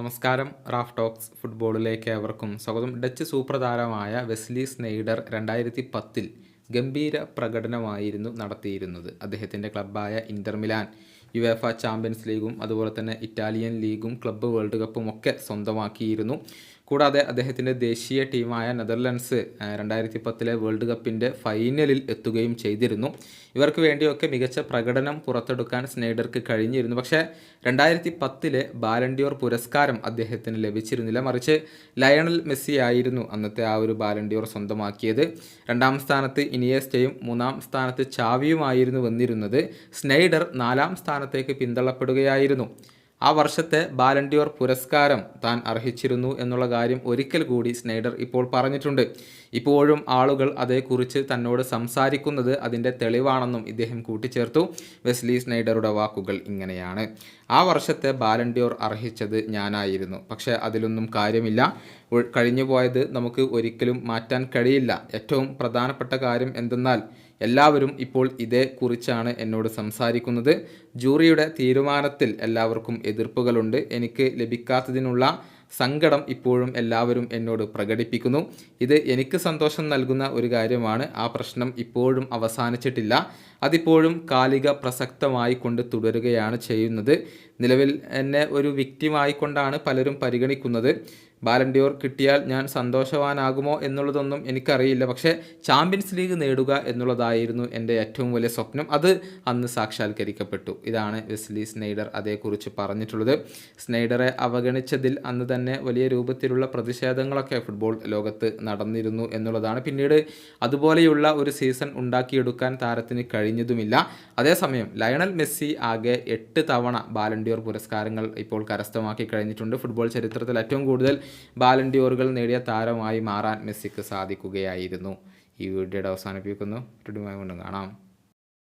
നമസ്കാരം. Raf talks ഫുട്ബോളിലേക്ക് ഏവർക്കും സ്വാഗതം. ഡച്ച് സൂപ്പർ താരമായ വെസ്ലി സ്നെയ്ഡർ രണ്ടായിരത്തി പത്തിൽ ഗംഭീര പ്രകടനമായിരുന്നു നടത്തിയിരുന്നത്. അദ്ദേഹത്തിന്റെ ക്ലബ്ബായ ഇന്റർ മിലാൻ യുവേഫ ചാമ്പ്യൻസ് ലീഗും അതുപോലെ തന്നെ ഇറ്റാലിയൻ ലീഗും ക്ലബ്ബ് വേൾഡ് കപ്പും ഒക്കെ സ്വന്തമാക്കിയിരുന്നു. കൂടാതെ അദ്ദേഹത്തിന്റെ ദേശീയ ടീമായ നെതർലൻഡ്സ് രണ്ടായിരത്തി പത്തിലെ വേൾഡ് കപ്പിന്റെ ഫൈനലിൽ എത്തുകയും ചെയ്തിരുന്നു. ഇവർക്ക് വേണ്ടിയൊക്കെ മികച്ച പ്രകടനം പുറത്തെടുക്കാൻ സ്നൈഡർക്ക് കഴിഞ്ഞിരുന്നു. പക്ഷേ രണ്ടായിരത്തി പത്തിലെ ബാലൻഡിയോർ പുരസ്കാരം അദ്ദേഹത്തിന് ലഭിച്ചിരുന്നില്ല. മറിച്ച് ലയണൽ മെസ്സി ആയിരുന്നു അന്നത്തെ ആ ഒരു ബാലൻഡിയോർ സ്വന്തമാക്കിയത്. രണ്ടാം സ്ഥാനത്ത് ഇനിയേസ്റ്റയും മൂന്നാം സ്ഥാനത്ത് ചാവിയുമായിരുന്നു വന്നിരുന്നത്. സ്നൈഡർ നാലാം സ്ഥാനത്തേക്ക് പിന്തള്ളപ്പെടുകയായിരുന്നു. ആ വർഷത്തെ ബാലൻഡിയോർ പുരസ്കാരം താൻ അർഹിച്ചിരുന്നു എന്നുള്ള കാര്യം ഒരിക്കൽ കൂടി സ്നൈഡർ ഇപ്പോൾ പറഞ്ഞിട്ടുണ്ട്. ഇപ്പോഴും ആളുകൾ അതേക്കുറിച്ച് തന്നോട് സംസാരിക്കുന്നത് അതിന്റെ തെളിവാണെന്നും ഇദ്ദേഹം കൂട്ടിച്ചേർത്തു. വെസ്ലി സ്നൈഡറുടെ വാക്കുകൾ ഇങ്ങനെയാണ്. ആ വർഷത്തെ ബാലൻഡിയോർ അർഹിച്ചത് ഞാനായിരുന്നു. പക്ഷേ അതിലൊന്നും കാര്യമില്ല. കഴിഞ്ഞു പോയത് നമുക്ക് ഒരിക്കലും മാറ്റാൻ കഴിയില്ല. ഏറ്റവും പ്രധാനപ്പെട്ട കാര്യം എന്തെന്നാൽ എല്ലാവരും ഇപ്പോൾ ഇതേ കുറിച്ചാണ് എന്നോട് സംസാരിക്കുന്നത്. ജൂറിയുടെ തീരുമാനത്തിൽ എല്ലാവർക്കും എതിർപ്പുകളുണ്ട്. എനിക്ക് ലഭിക്കാത്തതിനുള്ള സങ്കടം ഇപ്പോഴും എല്ലാവരും എന്നോട് പ്രകടിപ്പിക്കുന്നു. ഇത് എനിക്ക് സന്തോഷം നൽകുന്ന ഒരു കാര്യമാണ്. ആ പ്രശ്നം ഇപ്പോഴും അവസാനിച്ചിട്ടില്ല. അതിപ്പോഴും കാലിക പ്രസക്തമായി കൊണ്ട് തുടരുകയാണ് ചെയ്യുന്നത്. നിലവിൽ എന്നെ ഒരു വ്യക്തിമായിക്കൊണ്ടാണ് പലരും പരിഗണിക്കുന്നത്. ബാലൻഡിയോർ കിട്ടിയാൽ ഞാൻ സന്തോഷവാനാകുമോ എന്നുള്ളതൊന്നും എനിക്കറിയില്ല. പക്ഷേ ചാമ്പ്യൻസ് ലീഗ് നേടുക എന്നുള്ളതായിരുന്നു എന്റെ ഏറ്റവും വലിയ സ്വപ്നം. അത് അന്ന് സാക്ഷാത്കരിക്കപ്പെട്ടു. ഇതാണ് വെസ്ലി സ്നൈഡർ അതേക്കുറിച്ച് പറഞ്ഞിട്ടുള്ളത്. സ്നൈഡറെ അവഗണിച്ചതിൽ അന്ന് തന്നെ വലിയ രൂപത്തിലുള്ള പ്രതിഷേധങ്ങളൊക്കെ ഫുട്ബോൾ ലോകത്ത് നടന്നിരുന്നു എന്നുള്ളതാണ്. പിന്നീട് അതുപോലെയുള്ള ഒരു സീസൺ ഉണ്ടാക്കിയെടുക്കാൻ താരത്തിന് കഴിഞ്ഞതുമില്ല. അതേസമയം ലയണൽ മെസ്സി ആകെ എട്ട് തവണ ബാലൻഡിയോർ പുരസ്കാരങ്ങൾ ഇപ്പോൾ കരസ്ഥമാക്കി കഴിഞ്ഞിട്ടുണ്ട്. ഫുട്ബോൾ ചരിത്രത്തിൽ ഏറ്റവും കൂടുതൽ ബാലൻഡിയോറുകൾ നേടിയ താരമായി മാറാൻ മെസ്സിക്ക് സാധിക്കുകയായിരുന്നു. ഈ വീഡിയോയുടെ അവസാനിപ്പിക്കുന്നു. കാണാം.